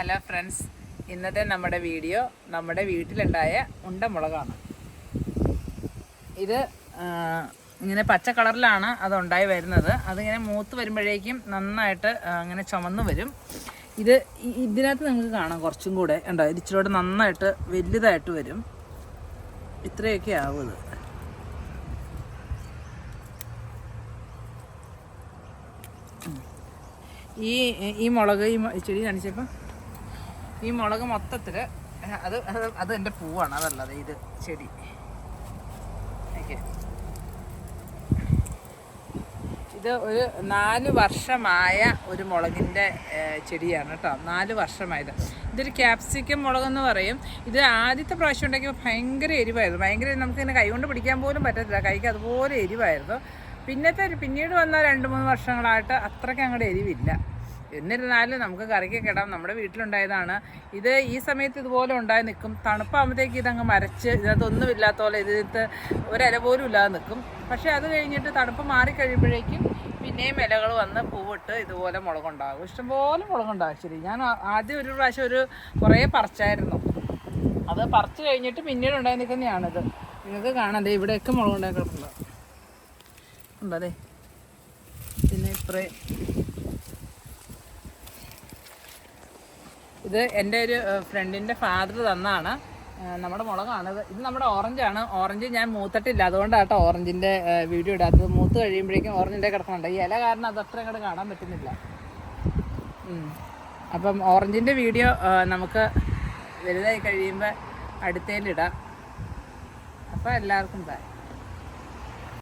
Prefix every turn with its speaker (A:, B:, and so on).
A: Hello friends ഇന്നത്തെ നമ്മുടെ video നമ്മുടെ വീട്ടിലുണ്ടായ ഉണ്ടമുളകാണ്. ഇത് ഇങ്ങനെ പച്ച കളറിലാണ് അത് ഉണ്ടായി വരുന്നത്. അതിങ്ങനെ മൂത്ത് വരുമ്പോഴേക്കും നന്നായിട്ട് അങ്ങനെ ചുമന്ന് വരും. ഇത് ഇതിനകത്ത് നിങ്ങൾക്ക് കാണാം കുറച്ചും കൂടെ. ഉണ്ടോ ഇത് ഇച്ചിരി നന്നായിട്ട് വലുതായിട്ട് വരും. ഇത്രയൊക്കെ ആവും ഇത്. ഈ ഈ മുളക് ഈ ചെടി കാണിച്ചപ്പോൾ ഈ മുളക് മൊത്തത്തിൽ അത് അത് അത് എന്റെ പൂവാണ് അതല്ലാതെ ഇത് ചെടി. ഇത് ഒരു നാല് വർഷമായ ഒരു മുളകിന്റെ ചെടിയാണ് കേട്ടോ. നാല് വർഷമായത്. ഇതൊരു ക്യാപ്സിക്കം മുളകെന്ന് പറയും. ഇത് ആദ്യത്തെ പ്രാവശ്യം ഉണ്ടാക്കിയപ്പോൾ ഭയങ്കര എരിവായിരുന്നു. ഭയങ്കര നമുക്കിങ്ങനെ കൈകൊണ്ട് പിടിക്കാൻ പോലും പറ്റത്തില്ല. കൈക്ക് അതുപോലെ എരിവായിരുന്നു. പിന്നത്തെ പിന്നീട് വന്ന രണ്ട് മൂന്ന് വർഷങ്ങളായിട്ട് അത്രയ്ക്ക് അങ്ങോട്ട് എരിവില്ല. എന്നിരുന്നാലും നമുക്ക് കറിക്ക് കിടാം നമ്മുടെ വീട്ടിലുണ്ടായതാണ്. ഇത് ഈ സമയത്ത് ഇതുപോലെ ഉണ്ടായി നിൽക്കും. തണുപ്പാകുമ്പോഴത്തേക്ക് ഇതങ്ങ് മരച്ച് ഇതിനകത്തൊന്നും ഇല്ലാത്ത പോലെ ഇതിനകത്ത് ഒരല പോലും ഇല്ലാതെ നിൽക്കും. പക്ഷേ അത് കഴിഞ്ഞിട്ട് തണുപ്പ് മാറിക്കഴിയുമ്പോഴേക്കും പിന്നെയും ഇലകൾ വന്ന് പൂവിട്ട് ഇതുപോലെ മുളകുണ്ടാകും. ഇഷ്ടംപോലെ മുളകുണ്ടാകും ശരി ഞാൻ ആദ്യം ഒരു പ്രാവശ്യം ഒരു കുറേ പറിച്ചായിരുന്നു. അത് പറിച്ച് കഴിഞ്ഞിട്ട് പിന്നീട് ഉണ്ടായി നിൽക്കുന്നതാണിത്. നിങ്ങൾക്ക് കാണാം. ദേ ഇവിടെയൊക്കെ മുളകുണ്ടായി കിടക്കുന്നത് ഉണ്ടോ അതെ പിന്നെ ഇത്രേ ഇത് എന്റെ ഒരു ഫ്രണ്ടിന്റെ ഫാദർ തന്നാണ്. നമ്മുടെ മുളകാണ്. ഇത് നമ്മുടെ ഓറഞ്ചാണ് ഓറഞ്ച് ഞാൻ മൂത്തിട്ടില്ല. അതുകൊണ്ടാട്ടോ ഓറഞ്ചിന്റെ വീഡിയോ ഇടാത്തത്. മൂത്ത് കഴിയുമ്പോഴേക്കും ഓറഞ്ചിന്റെ കിടക്കുന്നുണ്ട്. ഈ ഇല കാരണം അത് അത്ര അങ്ങോട്ട് കാണാൻ പറ്റുന്നില്ല. അപ്പം ഓറഞ്ചിന്റെ വീഡിയോ നമുക്ക് വലുതായി കഴിയുമ്പോൾ അടുത്തേലിടാം. അപ്പോൾ എല്ലാവർക്കും ബൈ